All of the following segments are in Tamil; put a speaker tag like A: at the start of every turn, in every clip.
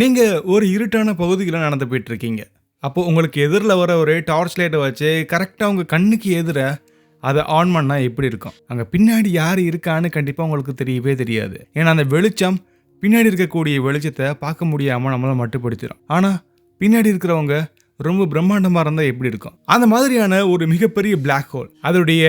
A: நீங்கள் ஒரு இருட்டான பகுதியில் நடந்து போயிட்டுருக்கீங்க. அப்போது உங்களுக்கு எதிரில் வர ஒரு டார்ச் லைட்டை வச்சு கரெக்டாக உங்கள் கண்ணுக்கு எதிர அதை ஆன் பண்ணால் எப்படி இருக்கும்? அங்கே பின்னாடி யார் இருக்கான்னு கண்டிப்பாக உங்களுக்கு தெரியவே தெரியாது. ஏன்னா அந்த வெளிச்சம் பின்னாடி இருக்கக்கூடிய வெளிச்சத்தை பார்க்க முடியாமல் நம்மளை மட்டுப்படுத்திடும் ஆனால் பின்னாடி இருக்கிறவங்க ரொம்ப பிரம்மாண்டமாக இருந்தால் எப்படி இருக்கும்? அந்த மாதிரியான ஒரு மிகப்பெரிய பிளாக் ஹோல் அதோடைய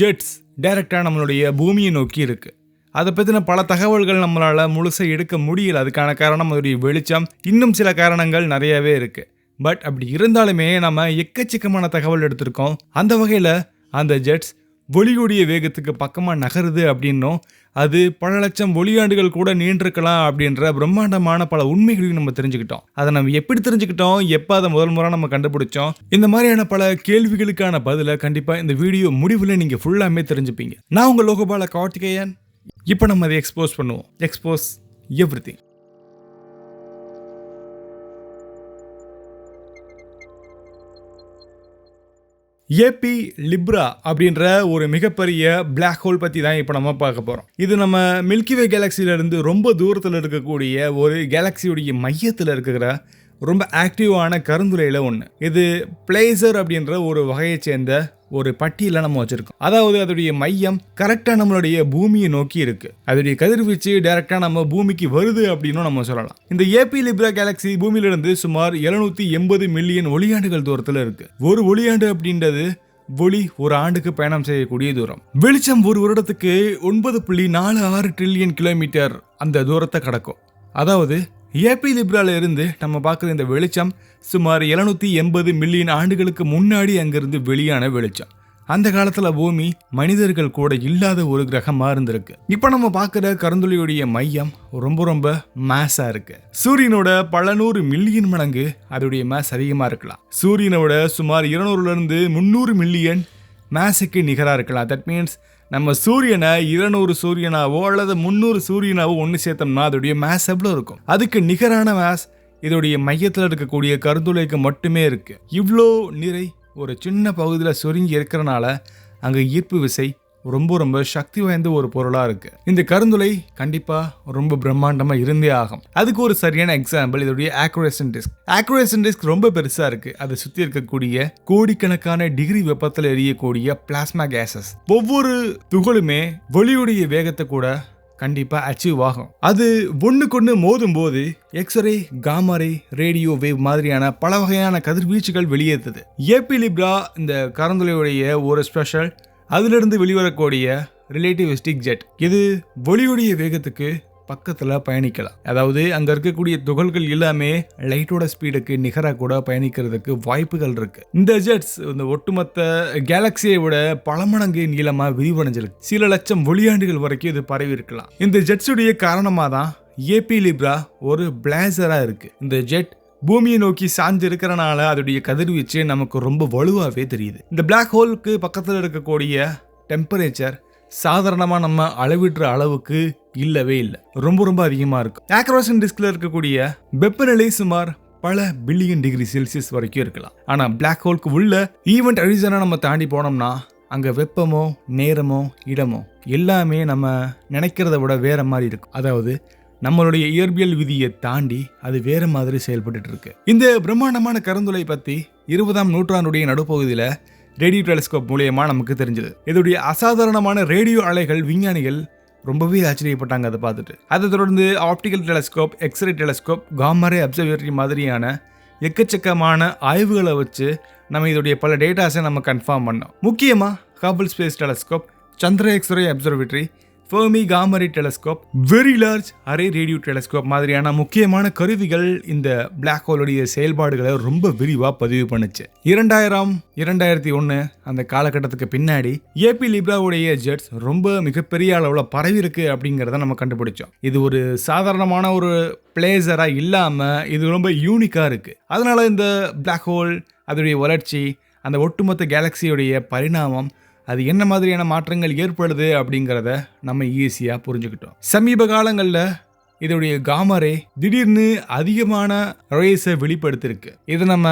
A: ஜெட்ஸ் டைரெக்டாக நம்மளுடைய பூமியை நோக்கி இருக்குது அதை பற்றின பல தகவல்கள் நம்மளால் முழுசாக எடுக்க முடியல. அதுக்கான காரணம் அதோடைய வெளிச்சம். இன்னும் சில காரணங்கள் நிறையவே இருக்குது பட் அப்படி இருந்தாலுமே நம்ம எக்கச்சக்கமான தகவல் எடுத்திருக்கோம். அந்த வகையில் அந்த ஜெட்ஸ் ஒளியுடைய வேகத்துக்கு பக்கமாக நகருது அப்படின்னும் அது பல லட்சம் ஒளியாண்டுகள் கூட நீண்டிருக்கலாம் அப்படின்ற பிரம்மாண்டமான பல உண்மைகளையும் நம்ம தெரிஞ்சுக்கிட்டோம். அதை நம்ம எப்படி தெரிஞ்சுக்கிட்டோம்? எப்போ அதை முதல் முறை நம்ம கண்டுபிடிச்சோம்? இந்த மாதிரியான பல கேள்விகளுக்கான பதிலை கண்டிப்பாக இந்த வீடியோ முடிவில் நீங்கள் ஃபுல்லாமே தெரிஞ்சுப்பீங்க. நான் உங்கள் லோகபால கார்த்திகேயன். இப்போ நம்ம அதை எக்ஸ்போஸ் பண்ணுவோம். எக்ஸ்போஸ் எவ்ரி ஏபி லிப்ரா அப்படின்ற ஒரு மிகப்பெரிய பிளாக் ஹோல் பற்றி தான் இப்போ நம்ம பார்க்க போகிறோம் இது நம்ம மில்கிவே கேலக்சியிலேருந்து ரொம்ப தூரத்தில் இருக்கக்கூடிய ஒரு கேலக்சியுடைய மையத்தில் இருக்கிற ரொம்ப ஆக்டிவான கருந்துரையில் ஒன்று இது பிளேசர் அப்படின்ற ஒரு வகையை சேர்ந்த ஒரு பட்டியல நம்ம வச்சிருக்கோம். அதாவது அதோடைய மையம் கரெக்டாக நம்மளுடைய பூமியை நோக்கி இருக்கு. அதோடைய கதிர்வீச்சு டைரக்டா நம்ம பூமிக்கு வருது அப்படின்னு நம்ம சொல்லலாம். இந்த ஏபி லிப்ரா கேலக்சி பூமியிலிருந்து சுமார் 780 எண்பது மில்லியன் ஒளியாண்டுகள் தூரத்தில் இருக்கு. ஒரு ஒளியாண்டு அப்படின்றது ஒளி ஒரு ஆண்டுக்கு பயணம் செய்யக்கூடிய தூரம். வெளிச்சம் ஒரு வருடத்துக்கு ஒன்பது புள்ளி நாலு ஆறு ட்ரில்லியன் கிலோமீட்டர் அந்த தூரத்தை கடக்கும். அதாவது ஏபி லிப்ரால இருந்து நம்ம பார்க்குற இந்த வெளிச்சம் சுமார் 780 எண்பது மில்லியன் ஆண்டுகளுக்கு முன்னாடி அங்கிருந்து வெளியான வெளிச்சம். அந்த காலத்துல பூமி மனிதர்கள் கூட இல்லாத ஒரு கிரகமா இருந்திருக்கு. இப்போ நம்ம பார்க்குற கருந்துளியுடைய மையம் ரொம்ப ரொம்ப மேஸா இருக்கு. சூரியனோட பல நூறு மில்லியன் மடங்கு அதோடைய மேஸ் அதிகமா இருக்கலாம். சூரியனோட சுமார் இருநூறுல இருந்து முந்நூறு மில்லியன் மேஸுக்கு நிகராக இருக்கலாம். தட் மீன்ஸ் நம்ம சூரியனை இருநூறு சூரியனாவோ அல்லது முந்நூறு சூரியனாவோ ஒன்று சேர்த்தோம்னா அதோடைய மேஸ் எவ்வளோ இருக்கும்? அதுக்கு நிகரான மேஸ் இதோடைய மையத்தில் இருக்கக்கூடிய கருந்துளைக்கு மட்டுமே இருக்கு. இவ்வளோ நிறை ஒரு சின்ன பகுதியில் சுருங்கி இருக்கிறனால அங்கே ஈர்ப்பு விசை ரொம்ப ரொம்ப சக்தி வாய்ந்த ஒரு பொருளாக இருக்கு. இந்த கருந்துளை கண்டிப்பாக ரொம்ப பிரம்மாண்டமாக இருந்தே ஆகும். அதுக்கு ஒரு சரியான எக்ஸாம்பிள் இதோடைய ஆக்ரேசன் டிஸ்க் ஆக்ரோரேஷன் டிஸ்க் ரொம்ப பெருசாக இருக்கு. அதை சுற்றி இருக்கக்கூடிய கோடிக்கணக்கான டிகிரி வெப்பத்தில் எரியக்கூடிய பிளாஸ்மா கேசஸ் ஒவ்வொரு துகளுமே ஒளியுடைய வேகத்தை கூட கண்டிப்பாக அச்சீவ் ஆகும். அது ஒன்றுக்கொன்று மோதும் போது எக்ஸ்ரே காமரே ரேடியோ வேவ் மாதிரியான பல வகையான கதிர்வீச்சுகள் வெளியேறுது. ஏபி லிப்ரா இந்த கரந்துளையுடைய ஒரு ஸ்பெஷல் அதிலிருந்து வெளிவரக்கூடிய ரிலேட்டிவிஸ்டிக் ஜெட் இது ஒளியுடைய வேகத்துக்கு பக்கத்தில் பயணிக்கலாம். அதாவது அங்கே இருக்கக்கூடிய துகள்கள் எல்லாமே லைட்டோட ஸ்பீடுக்கு நிகராக கூட பயணிக்கிறதுக்கு வாய்ப்புகள் இருக்குது இந்த ஜெட்ஸ் இந்த ஒட்டுமொத்த கேலக்சியை விட பல மடங்கு நீளமாக விரிவடைஞ்சிருக்கு. சில லட்சம் ஒளியாண்டுகள் வரைக்கும் இது பரவி இருக்கலாம் இந்த ஜெட்ஸுடைய காரணமாக தான் ஏபி லிப்ரா ஒரு பிளேசராக இருக்குது இந்த ஜெட் பூமியை நோக்கி சாஞ்சு இருக்கிறனால அதோடைய கதிர்வீச்சு நமக்கு ரொம்ப வலுவாகவே தெரியுது. இந்த பிளாக் ஹோலுக்கு பக்கத்தில் இருக்கக்கூடிய டெம்பரேச்சர் சாதாரணமாக நம்ம அளவிடுற அளவுக்கு இல்லவே இல்லை. ரொம்ப ரொம்ப அதிகமாக இருக்கும் ஆக்ரோசன் டிஸ்கில் இருக்கக்கூடிய வெப்பநிலை சுமார் பல பில்லியன் டிகிரி செல்சியஸ் வரைக்கும் இருக்கலாம். ஆனால் பிளாக் ஹோலுக்கு உள்ள ஈவெண்ட் அரிசனாக நம்ம தாண்டி போனோம்னா அங்கே வெப்பமோ நேரமோ இடமோ எல்லாமே நம்ம நினைக்கிறத விட வேற மாதிரி இருக்கும். அதாவது நம்மளுடைய இயற்பியல் விதியை தாண்டி அது வேற மாதிரி செயல்பட்டு இருக்கு. இந்த பிரம்மாண்டமான கருந்துளை பற்றி இருபதாம் நூற்றாண்டுடைய நடுப்பகுதியில் ரேடியோ டெலிஸ்கோப் மூலியமாக நமக்கு தெரிஞ்சது. இதோடைய அசாதாரணமான ரேடியோ அலைகள் விஞ்ஞானிகள் ரொம்பவே ஆச்சரியப்பட்டாங்க அதை பார்த்துட்டு. அதை தொடர்ந்து optical telescope X ray telescope gamma ray observatory மாதிரியான எக்கச்சக்கமான ஆய்வுகளை வச்சு நம்ம இதோடைய பல டேட்டாஸை நம்ம கன்ஃபார்ம் பண்ணோம். முக்கியமாக Hubble space telescope Chandra X ray observatory Fermi gamma ray telescope very large array radio telescope மாதிரியான முக்கியமான கருவிகள் இந்த பிளாக் ஹோலுடைய செயல்பாடுகளை ரொம்ப விரிவாக பதிவு பண்ணுச்சு. இரண்டாயிரம் இரண்டாயிரத்தி ஒன்று அந்த காலகட்டத்துக்கு பின்னாடி ஏபி லிப்ராவுடைய ஜெட்ஸ் ரொம்ப மிகப்பெரிய அளவில் பரவி இருக்கு அப்படிங்கிறத நம்ம கண்டுபிடிச்சோம். இது ஒரு சாதாரணமான ஒரு பிளேசராக இல்லாமல் இது ரொம்ப யூனிக்காக இருக்குது அதனால் இந்த பிளாக் ஹோல் அதோடைய வளர்ச்சி அந்த ஒட்டுமொத்த கேலக்சியுடைய பரிணாமம் அது என்ன மாதிரியான மாற்றங்கள் ஏற்படுது அப்படிங்கிறத நம்ம ஈஸியாக புரிஞ்சுக்கிட்டோம். சமீப காலங்களில் இதோடைய காமரே திடீர்னு அதிகமான ரேஸை வெளிப்படுத்திருக்கு. இது நம்ம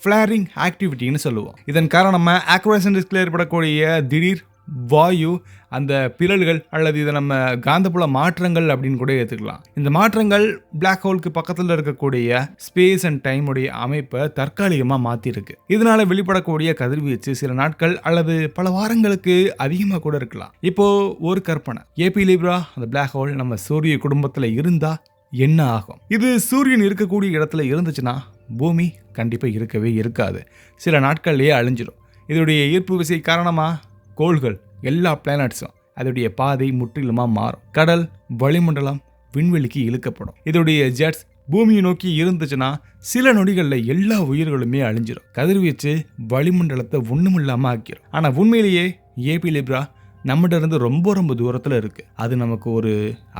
A: ஃப்ளாரிங் ஆக்டிவிட்டின்னு சொல்லுவோம். இதன் காரணமாக ஆக்ரோசன் டிஸ்கில் ஏற்படக்கூடிய திடீர் வாயு அந்த பிறல்கள் அல்லது இதை நம்ம காந்தப்புல மாற்றங்கள் அப்படின்னு கூட ஏற்றுக்கலாம் இந்த மாற்றங்கள் பிளாக் ஹோலுக்கு பக்கத்தில் இருக்கக்கூடிய ஸ்பேஸ் அண்ட் டைமுடைய அமைப்பை தற்காலிகமாக மாற்றிருக்கு இதனால வெளிப்படக்கூடிய கதிர்வீச்சு சில நாட்கள் அல்லது பல வாரங்களுக்கு அதிகமாக கூட இருக்கலாம். இப்போ ஒரு கற்பனை. ஏபி லிப்ரா அந்த பிளாக் ஹோல் நம்ம சூரிய குடும்பத்தில் இருந்தா என்ன ஆகும்? இது சூரியன் இருக்கக்கூடிய இடத்துல இருந்துச்சுன்னா பூமி கண்டிப்பாக இருக்கவே இருக்காது. சில நாட்கள்லேயே அழிஞ்சிடும் இதோடைய ஈர்ப்பு விசை காரணமாக கோள்கள் எல்லா பிளானட்ஸும் அதோடைய பாதை முற்றிலுமாக மாறும். கடல் வளிமண்டலம் விண்வெளிக்கு இழுக்கப்படும். இதோடைய ஜெட்ஸ் பூமியை நோக்கி இருந்துச்சுன்னா சில நொடிகளில் எல்லா உயிர்களுமே அழிஞ்சிடும் கதிர்வீச்சு வளிமண்டலத்தை ஒன்றுமில்லாமல் ஆக்கிரும். ஆனால் உண்மையிலேயே ஏபி லிப்ரா நம்மகிட்ட இருந்து ரொம்ப ரொம்ப தூரத்தில் இருக்குது அது நமக்கு ஒரு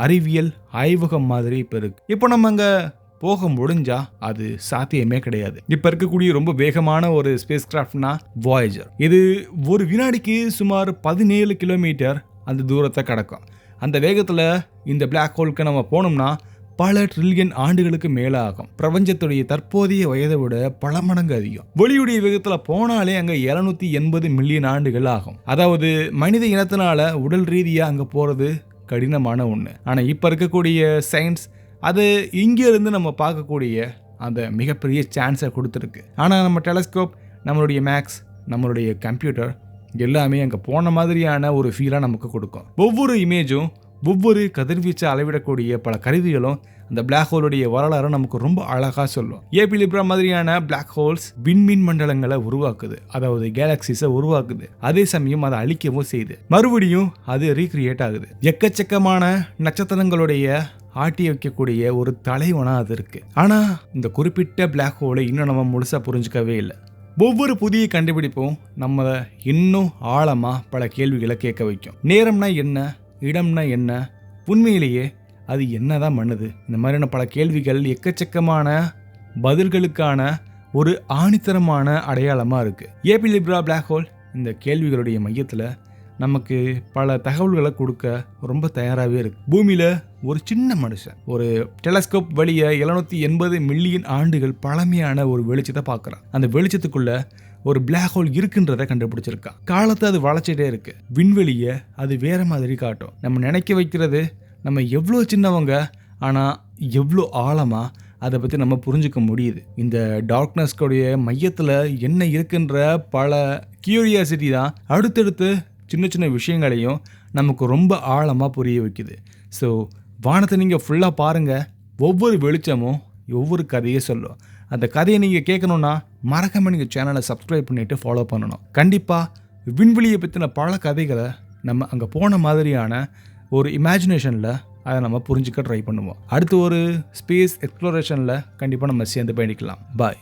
A: அறிவியல் ஆய்வகம் மாதிரி இப்போ இருக்குது இப்போ நம்ம அங்கே போக முடிஞ்சா அது சாத்தியமே கிடையாது. இப்போ இருக்கக்கூடிய ரொம்ப வேகமான ஒரு ஸ்பேஸ் கிராஃப்ட்னா வாயேஜர் இது ஒரு வினாடிக்கு சுமார் பதினேழு கிலோமீட்டர் அந்த தூரத்தை கடக்கும். அந்த வேகத்தில் இந்த பிளாக் ஹோலுக்கு நம்ம போனோம்னா பல ட்ரில்லியன் ஆண்டுகளுக்கு மேலே ஆகும் பிரபஞ்சத்துடைய தற்போதைய வயதை விட பல மடங்கு அதிகம். ஒளியுடைய வேகத்துல போனாலே அங்க 780 எண்பது மில்லியன் ஆண்டுகள் ஆகும். அதாவது மனித இனத்தினால உடல் ரீதியா அங்க போறது கடினமான ஒண்ணு. ஆனா இப்ப இருக்கக்கூடிய சயின்ஸ் அது இங்கேருந்து நம்ம பார்க்கக்கூடிய அந்த மிகப்பெரிய சான்ஸை கொடுத்துருக்கு. ஆனால் நம்ம டெலஸ்கோப் நம்மளுடைய மேக்ஸ் நம்மளுடைய கம்ப்யூட்டர் எல்லாமே அங்கே போன மாதிரியான ஒரு ஃபீலாக நமக்கு கொடுக்கும். ஒவ்வொரு இமேஜும் ஒவ்வொரு கதிர்வீச்சை அளவிடக்கூடிய பல கருவிகளும் அந்த பிளாக் ஹோலுடைய வரலாறு நமக்கு ரொம்ப அழகாக சொல்லும். ஏபி லிப்ரா மாதிரியான பிளாக் ஹோல்ஸ் விண்மீன் மண்டலங்களை உருவாக்குது. அதாவது கேலக்சிஸை உருவாக்குது. அதே சமயம் அதை அழிக்கவும் செய்யுது. மறுபடியும் அது ரீக்ரியேட் ஆகுது. எக்கச்சக்கமான நட்சத்திரங்களுடைய ஆட்டி வைக்கக்கூடிய ஒரு தலைவனாக அது இருக்குது ஆனால் இந்த குறிப்பிட்ட பிளாக் ஹோலை இன்னும் நம்ம முழுசாக புரிஞ்சிக்கவே இல்லை. ஒவ்வொரு புதிய கண்டுபிடிப்பும் நம்மளை இன்னும் ஆழமாக பல கேள்விகளை கேட்க வைக்கும். நேரம்னா என்ன இடம்னா என்ன உண்மையிலேயே அது என்ன தான் பண்ணுது? இந்த மாதிரியான பல கேள்விகள் எக்கச்சக்கமான பதில்களுக்கான ஒரு ஆணித்தரமான அடையாளமாக இருக்குது ஏபி லிப்ரா பிளாக் ஹோல் இந்த கேள்விகளுடைய மையத்தில் நமக்கு பல தகவல்களை கொடுக்க ரொம்ப தயாராகவே இருக்கு. பூமியில் ஒரு சின்ன மனுஷன் ஒரு டெலஸ்கோப் வழியை எழுநூத்தி எண்பது மில்லியன் ஆண்டுகள் பழமையான ஒரு வெளிச்சத்தை பார்க்குறான். அந்த வெளிச்சத்துக்குள்ள ஒரு பிளாக் ஹோல் இருக்குன்றதை கண்டுபிடிச்சிருக்கான். காலத்தை அது வளைச்சிட்டே இருக்கு. விண்வெளியை அது வேற மாதிரி காட்டும். நம்ம நினைக்க வைக்கிறது நம்ம எவ்வளோ சின்னவங்க ஆனால் எவ்வளோ ஆழமாக அதை பற்றி நம்ம புரிஞ்சுக்க முடியுது. இந்த டார்க்னஸ்களுடைய மையத்தில் என்ன இருக்குன்ற பல கியூரியாசிட்டி தான் அடுத்தடுத்து சின்ன சின்ன விஷயங்களையும் நமக்கு ரொம்ப ஆழமாக புரிய வைக்குது. ஸோ வானத்தை நீங்கள் ஃபுல்லாக பாருங்கள் ஒவ்வொரு வெளிச்சமும் ஒவ்வொரு கதையை சொல்லும். அந்த கதையை நீங்கள் கேட்கணுன்னா மறக்காமல் நீங்கள் சேனலை சப்ஸ்கிரைப் பண்ணிவிட்டு ஃபாலோ பண்ணணும். கண்டிப்பாக விண்வெளியை பற்றின பல கதைகளை நம்ம அங்கே போன மாதிரியான ஒரு இமேஜினேஷனில் அதை நம்ம புரிஞ்சுக்க ட்ரை பண்ணுவோம். அடுத்து ஒரு ஸ்பேஸ் எக்ஸ்ப்ளோரேஷனில் கண்டிப்பாக நம்ம சேர்ந்து பயணிக்கலாம். பாய்